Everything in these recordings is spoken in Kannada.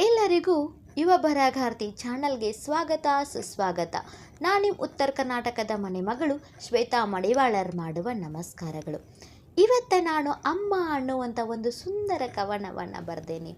ಎಲ್ಲರಿಗೂ ಯುವ ಬರಹಗಾರ್ತಿ ಚಾನಲ್ಗೆ ಸ್ವಾಗತ, ಸುಸ್ವಾಗತ. ನಾನು ಉತ್ತರ ಕರ್ನಾಟಕದ ಮನೆ ಮಗಳು ಶ್ವೇತಾ ಮಡಿವಾಳರ್ ಮಾಡುವ ನಮಸ್ಕಾರಗಳು. ಇವತ್ತ ನಾನು ಅಮ್ಮ ಅನ್ನುವಂಥ ಒಂದು ಸುಂದರ ಕವನವನ್ನು ಬರೆದೇನೆ.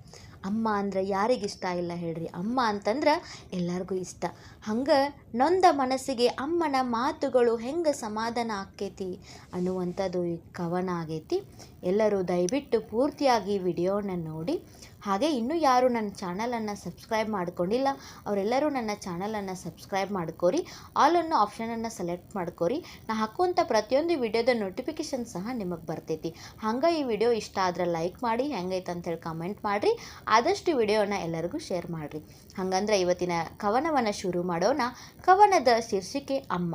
ಅಮ್ಮ ಅಂದ್ರೆ ಯಾರಿಗಿಷ್ಟ ಇಲ್ಲ ಹೇಳ್ರಿ. ಅಮ್ಮ ಅಂತಂದ್ರೆ ಎಲ್ಲರಿಗೂ ಇಷ್ಟ. ಹಂಗೆ ನೊಂದ ಮನಸ್ಸಿಗೆ ಅಮ್ಮನ ಮಾತುಗಳು ಹೆಂಗೆ ಸಮಾಧಾನ ಆಕ್ಕೈತಿ ಅನ್ನುವಂಥದ್ದು ಈ ಕವನ ಆಗೈತಿ. ಎಲ್ಲರೂ ದಯವಿಟ್ಟು ಪೂರ್ತಿಯಾಗಿ ವಿಡಿಯೋನ ನೋಡಿ ಹಾಗೆ ಇನ್ನೂ ಯಾರು ನನ್ನ ಚಾನಲನ್ನು ಸಬ್ಸ್ಕ್ರೈಬ್ ಮಾಡ್ಕೊಂಡಿಲ್ಲ, ಅವರೆಲ್ಲರೂ ನನ್ನ ಚಾನಲನ್ನು ಸಬ್ಸ್ಕ್ರೈಬ್ ಮಾಡ್ಕೋರಿ, ಆಲ್ ಅನ್ನೋ ಆಪ್ಷನನ್ನು ಸೆಲೆಕ್ಟ್ ಮಾಡ್ಕೋರಿ. ನಾ ಹಾಕುವಂಥ ಪ್ರತಿಯೊಂದು ವಿಡಿಯೋದ ನೋಟಿಫಿಕೇಷನ್ ಸಹ ನಿಮಗೆ ಬರ್ತೈತಿ. ಹಂಗೆ ಈ ವಿಡಿಯೋ ಇಷ್ಟ ಆದ್ರೆ ಲೈಕ್ ಮಾಡಿ, ಹೆಂಗೈತೆ ಅಂತೇಳಿ ಕಮೆಂಟ್ ಮಾಡಿರಿ, ಆದಷ್ಟು ವಿಡಿಯೋನ ಎಲ್ಲರಿಗೂ ಶೇರ್ ಮಾಡಿರಿ. ಹಾಗಂದ್ರೆ ಇವತ್ತಿನ ಕವನವನ್ನು ಶುರು ಮಾಡೋಣ. ಕವನದ ಶೀರ್ಷಿಕೆ ಅಮ್ಮ.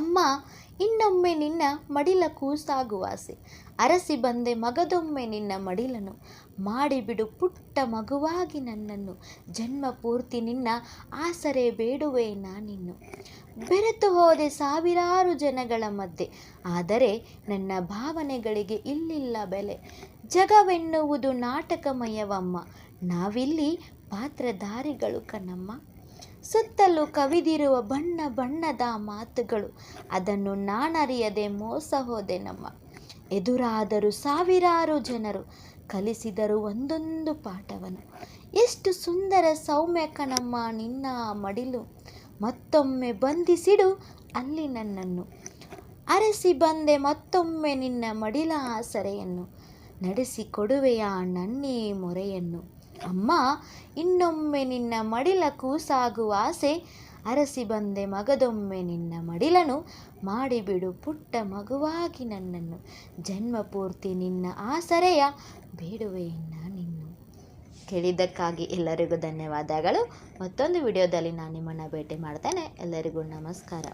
ಅಮ್ಮ ಇನ್ನೊಮ್ಮೆ ನಿನ್ನ ಮಡಿಲ ಕೂಸಾಗುವಾಸೆ ಅರಸಿ ಬಂದೆ ಮಗದೊಮ್ಮೆ ನಿನ್ನ ಮಡಿಲನು. ಮಾಡಿಬಿಡು ಪುಟ್ಟ ಮಗುವಾಗಿ ನನ್ನನ್ನು. ಜನ್ಮ ಪೂರ್ತಿ ನಿನ್ನ ಆಸರೆ ಬೇಡುವೆ ನಾನಿನ್ನು. ಬೆರೆತು ಹೋದೆ ಸಾವಿರಾರು ಜನಗಳ ಮಧ್ಯೆ. ಆದರೆ ನನ್ನ ಭಾವನೆಗಳಿಗೆ ಇಲ್ಲಿಲ್ಲ ಬೆಲೆ. ಜಗವೆನ್ನುವುದು ನಾಟಕಮಯವಮ್ಮ. ನಾವಿಲ್ಲಿ ಪಾತ್ರಧಾರಿಗಳು ಕಣಮ್ಮ. ಸುತ್ತಲೂ ಕವಿದಿರುವ ಬಣ್ಣ ಬಣ್ಣದ ಮಾತುಗಳು. ಅದನ್ನು ನಾನರಿಯದೆ ಮೋಸ ಹೋದೆ ನಮ್ಮ. ಎದುರಾದರೂ ಸಾವಿರಾರು ಜನರು ಕಲಿಸಿದರು ಒಂದೊಂದು ಪಾಠವನ್ನು. ಎಷ್ಟು ಸುಂದರ ಸೌಮ್ಯ ಕಣಮ್ಮ ನಿನ್ನ ಮಡಿಲು. ಮತ್ತೊಮ್ಮೆ ಬಂಧಿಸಿಡು ಅಲ್ಲಿ ನನ್ನನ್ನು. ಅರಸಿ ಬಂದೆ ಮತ್ತೊಮ್ಮೆ ನಿನ್ನ ಮಡಿಲ ಆಸರೆಯನ್ನು ನಡೆಸಿಕೊಡುವೆಯಾ ನನ್ನೇ ಮೊರೆಯನ್ನು. ಅಮ್ಮ, ಇನ್ನೊಮ್ಮೆ ನಿನ್ನ ಮಡಿಲ ಕೂಸಾಗುವ ಆಸೆ ಅರಸಿ ಬಂದೆ ಮಗದೊಮ್ಮೆ ನಿನ್ನ ಮಡಿಲನು ಮಾಡಿಬಿಡು ಪುಟ್ಟ ಮಗುವಾಗಿ ನನ್ನನ್ನು. ಜನ್ಮ ಪೂರ್ತಿ ನಿನ್ನ ಆಸರೆಯ ಬೇಡುವೆಯನ್ನ ನಿನ್ನ. ಕೇಳಿದ್ದಕ್ಕಾಗಿ ಎಲ್ಲರಿಗೂ ಧನ್ಯವಾದಗಳು. ಮತ್ತೊಂದು ವಿಡಿಯೋದಲ್ಲಿ ನಾನು ನಿಮ್ಮನ್ನು ಭೇಟಿ ಮಾಡ್ತೇನೆ. ಎಲ್ಲರಿಗೂ ನಮಸ್ಕಾರ.